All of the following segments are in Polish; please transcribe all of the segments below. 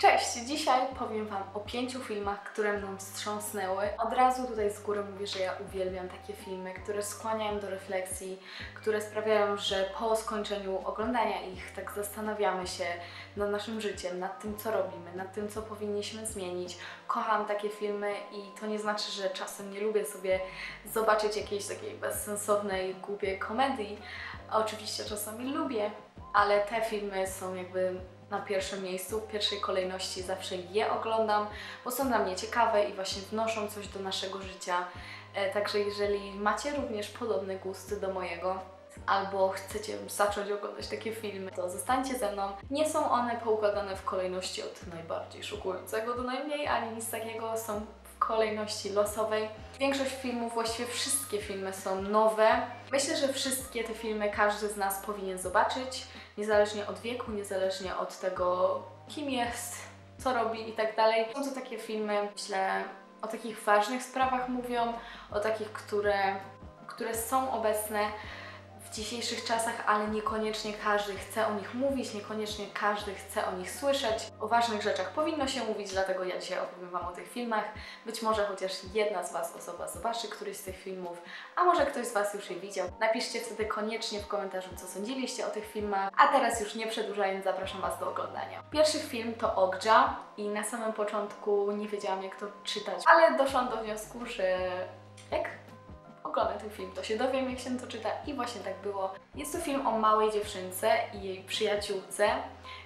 Cześć! Dzisiaj powiem Wam o pięciu filmach, które mną wstrząsnęły. Od razu tutaj z góry mówię, że ja uwielbiam takie filmy, które skłaniają do refleksji, które sprawiają, że po skończeniu oglądania ich tak zastanawiamy się nad naszym życiem, nad tym, co robimy, nad tym, co powinniśmy zmienić. Kocham takie filmy i to nie znaczy, że czasem nie lubię sobie zobaczyć jakiejś takiej bezsensownej, głupiej komedii. Oczywiście czasami lubię, ale te filmy są jakby na pierwszym miejscu, w pierwszej kolejności zawsze je oglądam, bo są dla mnie ciekawe i właśnie wnoszą coś do naszego życia. E, Także jeżeli macie również podobne gusty do mojego, albo chcecie zacząć oglądać takie filmy, to zostańcie ze mną. Nie są one poukładane w kolejności od najbardziej szokującego do najmniej, ani nic takiego. Są w kolejności losowej. Większość filmów, właściwie wszystkie filmy są nowe. Myślę, że wszystkie te filmy każdy z nas powinien zobaczyć, niezależnie od wieku, niezależnie od tego, kim jest, co robi i tak dalej. Są to takie filmy, myślę, o takich ważnych sprawach mówią, o takich, które, które są obecne w dzisiejszych czasach, ale niekoniecznie każdy chce o nich mówić, niekoniecznie każdy chce o nich słyszeć. O ważnych rzeczach powinno się mówić, dlatego ja dzisiaj opowiem Wam o tych filmach. Być może chociaż jedna z Was osoba zobaczy któryś z tych filmów, a może ktoś z Was już je widział. Napiszcie wtedy koniecznie w komentarzu, co sądziliście o tych filmach. A teraz już nie przedłużając, zapraszam Was do oglądania. Pierwszy film to Okja i na samym początku nie wiedziałam jak to czytać, ale doszłam do wniosku, że jak oglądam ten film, to się dowiem, jak się to czyta i właśnie tak było. Jest to film o małej dziewczynce i jej przyjaciółce,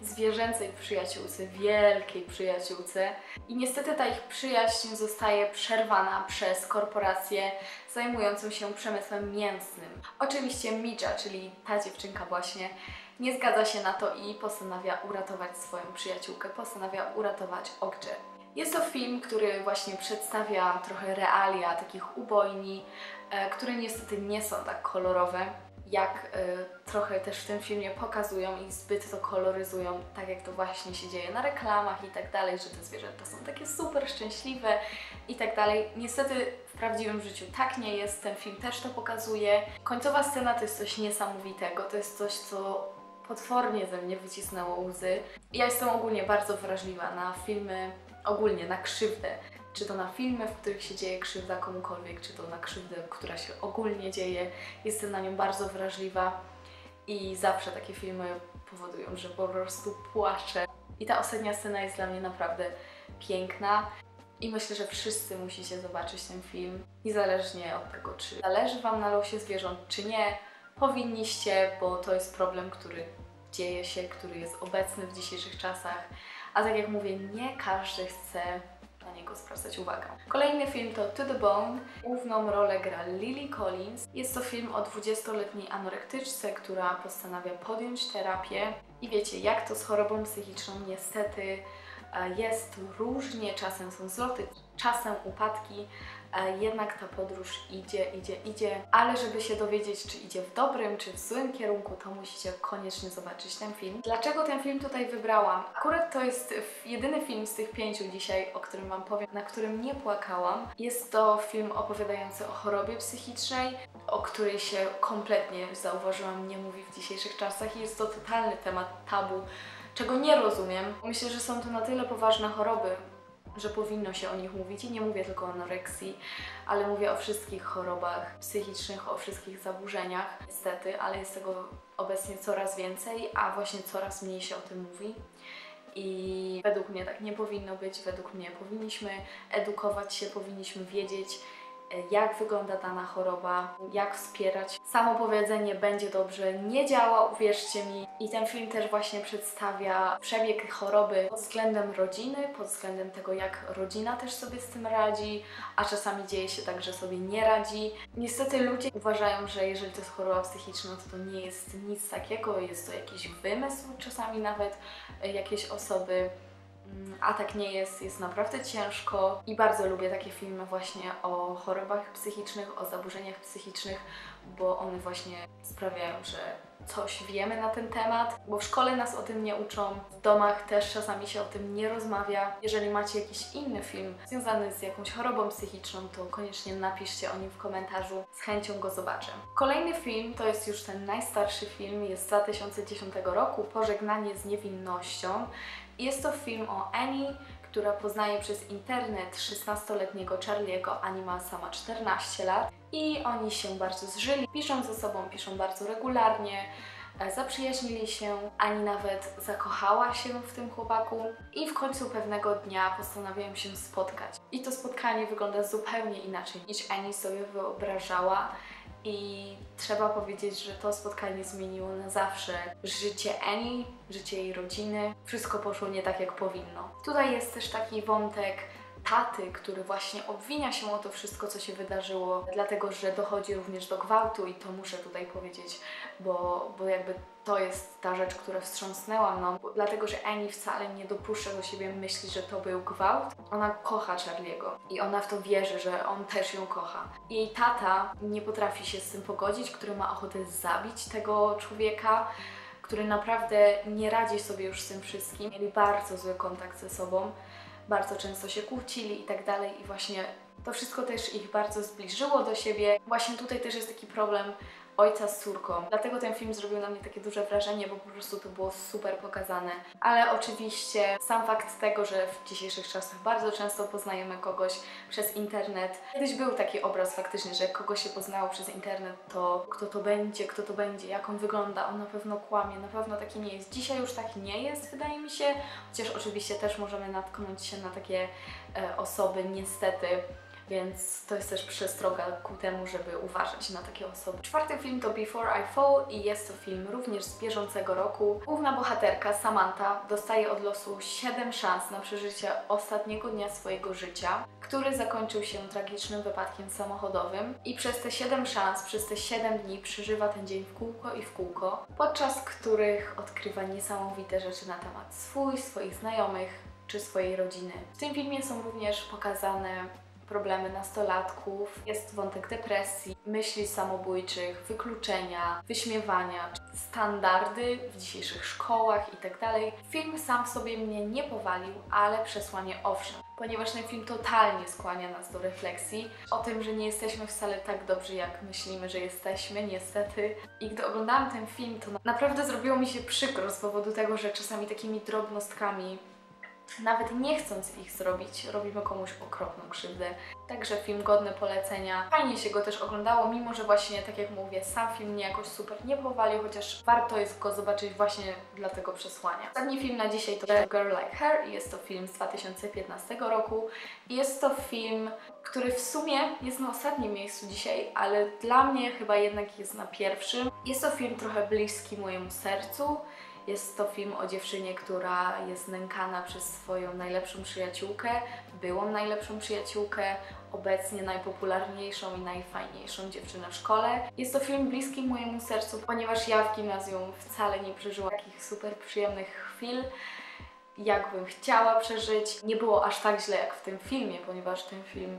zwierzęcej przyjaciółce, wielkiej przyjaciółce i niestety ta ich przyjaźń zostaje przerwana przez korporację zajmującą się przemysłem mięsnym. Oczywiście Midja, czyli ta dziewczynka właśnie, nie zgadza się na to i postanawia uratować swoją przyjaciółkę, postanawia uratować Okję. Jest to film, który właśnie przedstawia trochę realia takich ubojni, e, które niestety nie są tak kolorowe, jak e, trochę też w tym filmie pokazują i zbyt to koloryzują, tak jak to właśnie się dzieje na reklamach i tak dalej, że te zwierzęta są takie super szczęśliwe i tak dalej. Niestety w prawdziwym życiu tak nie jest, ten film też to pokazuje. Końcowa scena to jest coś niesamowitego, to jest coś, co potwornie ze mnie wycisnęło łzy. Ja jestem ogólnie bardzo wrażliwa na filmy, ogólnie na krzywdę. Czy to na filmy, w których się dzieje krzywda komukolwiek, czy to na krzywdę, która się ogólnie dzieje. Jestem na nią bardzo wrażliwa i zawsze takie filmy powodują, że po prostu płaczę. I ta ostatnia scena jest dla mnie naprawdę piękna. I myślę, że wszyscy musicie zobaczyć ten film, niezależnie od tego, czy zależy Wam na losie zwierząt, czy nie. Powinniście, bo to jest problem, który dzieje się, który jest obecny w dzisiejszych czasach. A tak jak mówię, nie każdy chce na niego zwracać uwagę. Kolejny film to To the Bone. Główną rolę gra Lily Collins. Jest to film o 20-letniej anorektyczce, która postanawia podjąć terapię. I wiecie, jak to z chorobą psychiczną niestety e, jest różnie, czasem są zloty, czasem upadki, jednak ta podróż idzie, idzie, idzie, ale żeby się dowiedzieć, czy idzie w dobrym, czy w złym kierunku, to musicie koniecznie zobaczyć ten film. Dlaczego ten film tutaj wybrałam? Akurat to jest jedyny film z tych pięciu dzisiaj, o którym Wam powiem, na którym nie płakałam. Jest to film opowiadający o chorobie psychicznej, o której się kompletnie, zauważyłam, nie mówi w dzisiejszych czasach i jest to totalny temat tabu, czego nie rozumiem. Myślę, że są to na tyle poważne choroby, że powinno się o nich mówić i nie mówię tylko o anoreksji, ale mówię o wszystkich chorobach psychicznych, o wszystkich zaburzeniach, niestety, ale jest tego obecnie coraz więcej, a właśnie coraz mniej się o tym mówi. I według mnie tak nie powinno być, według mnie powinniśmy edukować się, powinniśmy wiedzieć, jak wygląda dana choroba, jak wspierać. Samo powiedzenie będzie dobrze nie działa, uwierzcie mi. I ten film też właśnie przedstawia przebieg choroby pod względem rodziny, pod względem tego, jak rodzina też sobie z tym radzi, a czasami dzieje się tak, że sobie nie radzi. Niestety ludzie uważają, że jeżeli to jest choroba psychiczna, to to nie jest nic takiego, jest to jakiś wymysł czasami nawet jakiejś osoby. A tak nie jest, jest naprawdę ciężko i bardzo lubię takie filmy właśnie o chorobach psychicznych, o zaburzeniach psychicznych, bo one właśnie sprawiają, że coś wiemy na ten temat, bo w szkole nas o tym nie uczą, w domach też czasami się o tym nie rozmawia. Jeżeli macie jakiś inny film związany z jakąś chorobą psychiczną, to koniecznie napiszcie o nim w komentarzu, z chęcią go zobaczę. Kolejny film to jest już ten najstarszy film, jest z 2010 roku, Pożegnanie z niewinnością. Jest to film o Annie, która poznaje przez internet 16-letniego Charlie'ego, Anima sama 14 lat i oni się bardzo zżyli, piszą ze sobą, piszą bardzo regularnie, e, zaprzyjaźnili się, Ani nawet zakochała się w tym chłopaku i w końcu pewnego dnia postanowiłem się spotkać. I to spotkanie wygląda zupełnie inaczej niż Ani sobie wyobrażała. I trzeba powiedzieć, że to spotkanie zmieniło na zawsze życie Annie, życie jej rodziny. Wszystko poszło nie tak, jak powinno. Tutaj jest też taki wątek taty, który właśnie obwinia się o to wszystko, co się wydarzyło, dlatego że dochodzi również do gwałtu i to muszę tutaj powiedzieć, bo, bo jakby to jest ta rzecz, która wstrząsnęła mną, dlatego że Annie wcale nie dopuszcza do siebie myśli, że to był gwałt. Ona kocha Charlie'ego i ona w to wierzy, że on też ją kocha. Jej tata nie potrafi się z tym pogodzić, który ma ochotę zabić tego człowieka który naprawdę nie radzi sobie już z tym wszystkim. Mieli bardzo zły kontakt ze sobą bardzo często się kłócili i tak dalej i właśnie to wszystko też ich bardzo zbliżyło do siebie. Właśnie tutaj też jest taki problem ojca z córką. Dlatego ten film zrobił na mnie takie duże wrażenie, bo po prostu to było super pokazane. Ale oczywiście sam fakt tego, że w dzisiejszych czasach bardzo często poznajemy kogoś przez internet. Kiedyś był taki obraz faktycznie, że kogoś się poznało przez internet, to kto to będzie, kto to będzie, jak on wygląda, on na pewno kłamie, na pewno taki nie jest. Dzisiaj już tak nie jest, wydaje mi się, chociaż oczywiście też możemy natknąć się na takie e, osoby, niestety, więc to jest też przestroga ku temu, żeby uważać na takie osoby. Czwarty film to Before I Fall i jest to film również z bieżącego roku. Główna bohaterka Samantha dostaje od losu 7 szans na przeżycie ostatniego dnia swojego życia, który zakończył się tragicznym wypadkiem samochodowym i przez te 7 szans, przez te 7 dni przeżywa ten dzień w kółko i w kółko, podczas których odkrywa niesamowite rzeczy na temat swój, swoich znajomych czy swojej rodziny. W tym filmie są również pokazane problemy nastolatków, jest wątek depresji, myśli samobójczych, wykluczenia, wyśmiewania, standardy w dzisiejszych szkołach itd. Tak film sam w sobie mnie nie powalił, ale przesłanie owszem ponieważ ten film totalnie skłania nas do refleksji o tym, że nie jesteśmy wcale tak dobrzy, jak myślimy, że jesteśmy, niestety. I gdy oglądałam ten film, to naprawdę zrobiło mi się przykro z powodu tego, że czasami takimi drobnostkami nawet nie chcąc ich zrobić, robimy komuś okropną krzywdę. Także film godny polecenia. Fajnie się go też oglądało, mimo że właśnie, tak jak mówię, sam film mnie jakoś super nie powalił, chociaż warto jest go zobaczyć właśnie dla tego przesłania. Ostatni film na dzisiaj to The Girl Like Her i jest to film z 2015 roku. Jest to film, który w sumie jest na ostatnim miejscu dzisiaj, ale dla mnie chyba jednak jest na pierwszym. Jest to film trochę bliski mojemu sercu. Jest to film o dziewczynie, która jest nękana przez swoją najlepszą przyjaciółkę, byłą najlepszą przyjaciółkę, obecnie najpopularniejszą i najfajniejszą dziewczynę w szkole. Jest to film bliski mojemu sercu, ponieważ ja w gimnazjum wcale nie przeżyłam takich super przyjemnych chwil, jakbym chciała przeżyć. Nie było aż tak źle jak w tym filmie, ponieważ ten film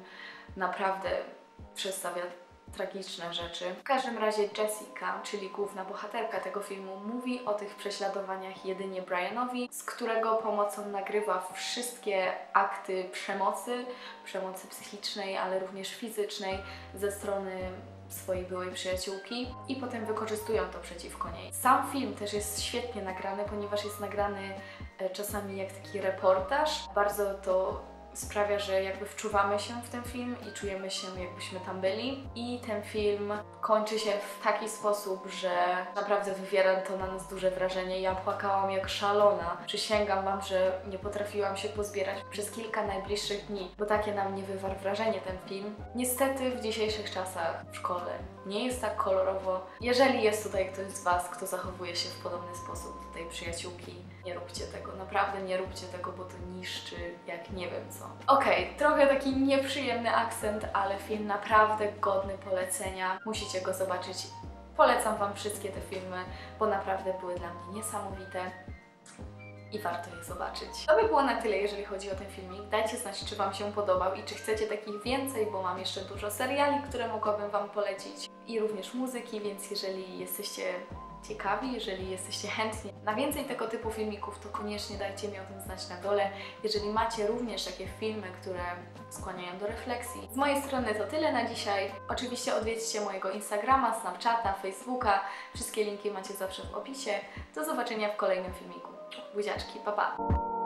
naprawdę przedstawia tragiczne rzeczy. W każdym razie Jessica, czyli główna bohaterka tego filmu, mówi o tych prześladowaniach jedynie Brianowi, z którego pomocą nagrywa wszystkie akty przemocy, przemocy psychicznej, ale również fizycznej ze strony swojej byłej przyjaciółki i potem wykorzystują to przeciwko niej. Sam film też jest świetnie nagrany, ponieważ jest nagrany e, czasami jak taki reportaż. Bardzo to sprawia, że jakby wczuwamy się w ten film i czujemy się jakbyśmy tam byli. I ten film kończy się w taki sposób, że naprawdę wywiera to na nas duże wrażenie. Ja płakałam jak szalona. Przysięgam Wam, że nie potrafiłam się pozbierać przez kilka najbliższych dni, bo takie na mnie wywarł wrażenie ten film. Niestety w dzisiejszych czasach w szkole nie jest tak kolorowo. Jeżeli jest tutaj ktoś z Was, kto zachowuje się w podobny sposób do tej przyjaciółki, nie róbcie tego, naprawdę nie róbcie tego, bo to niszczy jak nie wiem co. Okej, okay, trochę taki nieprzyjemny akcent, ale film naprawdę godny polecenia. Musicie go zobaczyć. Polecam Wam wszystkie te filmy, bo naprawdę były dla mnie niesamowite i warto je zobaczyć. To by było na tyle, jeżeli chodzi o ten filmik. Dajcie znać, czy Wam się podobał i czy chcecie takich więcej, bo mam jeszcze dużo seriali, które mogłabym Wam polecić i również muzyki, więc jeżeli jesteście ciekawi, jeżeli jesteście chętni na więcej tego typu filmików, to koniecznie dajcie mi o tym znać na dole. Jeżeli macie również takie filmy, które skłaniają do refleksji. Z mojej strony to tyle na dzisiaj. Oczywiście odwiedźcie mojego Instagrama, Snapchata, Facebooka. Wszystkie linki macie zawsze w opisie. Do zobaczenia w kolejnym filmiku. Buziaczki, pa pa!